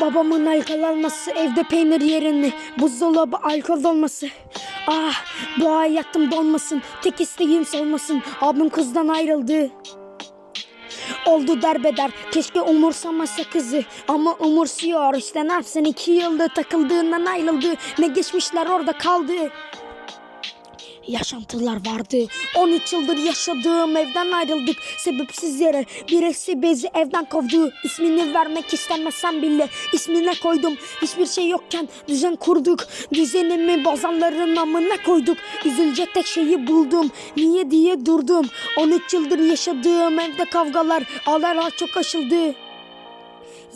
Babamın alkol alması, evde peynir yerine buzdolabı alkol olması. Ah bu hayatımda olmasın, tek isteğim solmasın. Abim kızdan ayrıldı. Oldu derbeder keşke umursamasa kızı Ama umursuyor işte ne yapsın iki yıldır takıldığından ayrıldı Ne geçmişler orada kaldı Yaşantılar vardı. 13 yıldır yaşadığım evden ayrıldık. Sebepsiz yere birisi bezi evden kovdu. İsmini vermek istemesem bile ismine koydum. Hiçbir şey yokken düzen kurduk. Düzenimi bozanların amına koyduk. Üzülecek tek şeyi buldum. Niye diye durdum. 13 yıldır yaşadığım evde kavgalar Ağlar çok aşıldı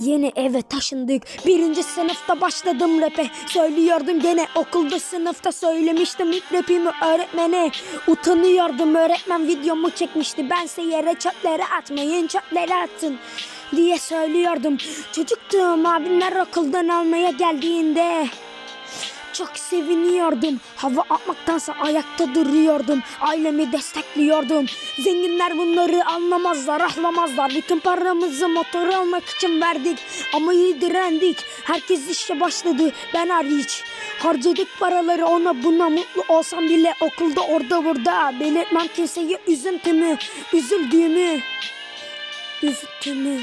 Yeni eve taşındık. Birinci sınıfta başladım rap'e. Söylüyordum gene okulda sınıfta söylemiştim ilk rapimi öğretmene. Utanıyordum öğretmen videomu çekmişti. Bense yere çöplere atmayın çöplere atın diye söylüyordum. Çocuktum abimler okuldan almaya geldiğinde. Çok seviniyordum. Hava atmaktansa ayakta duruyordum. Ailemi destekliyordum. Zenginler bunları anlamazlar, ahlamazlar. Bütün paramızı motor almak için verdik. Ama iyi direndik. Herkes işe başladı. Ben hariç. Harcadık paraları ona buna mutlu olsam bile okulda orada burada. Belirtmem kimseye üzüntümü, üzüldüğümü, üzüntümü.